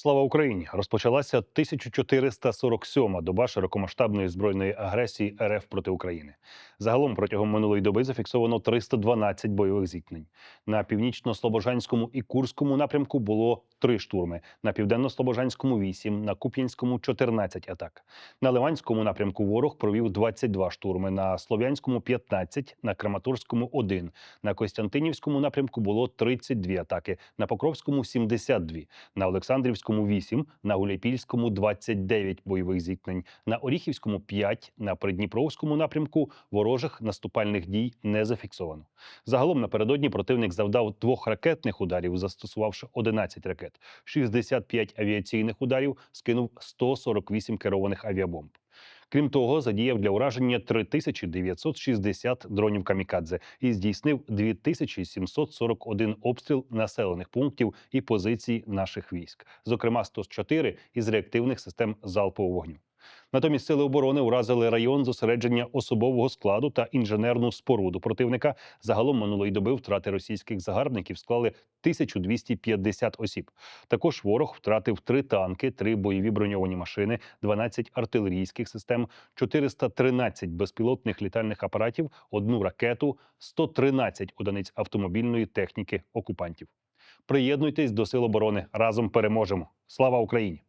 Слава Україні! Розпочалася 1447-ма доба широкомасштабної збройної агресії РФ проти України. Загалом протягом минулої доби зафіксовано 312 бойових зіткнень. На північно-слобожанському і Курському напрямку було три штурми, на південно-слобожанському 8, на Куп'янському 14 атак. На Ливанському напрямку ворог провів 22 штурми, на Слов'янському 15, на Краматорському 1, на Костянтинівському напрямку було 32 атаки, на Покровському 72, на Олександрівському 8, на Гуляйпільському 29 бойових зіткнень, на Оріхівському 5, на Придніпровському напрямку ворожих наступальних дій не зафіксовано. Загалом напередодні противник завдав двох ракетних ударів, застосувавши 11 ракет, 65 авіаційних ударів, скинув 148 керованих авіабомб. Крім того, задіяв для ураження 3960 дронів камікадзе і здійснив 2741 обстріл населених пунктів і позицій наших військ, зокрема 104 із реактивних систем залпового вогню. Натомість сили оборони уразили район зосередження особового складу та інженерну споруду противника. Загалом минулої доби втрати російських загарбників склали 1250 осіб. Також ворог втратив три танки, три бойові броньовані машини, 12 артилерійських систем, 413 безпілотних літальних апаратів, одну ракету, 113 одиниць автомобільної техніки окупантів. Приєднуйтесь до сил оборони разом переможемо. Слава Україні!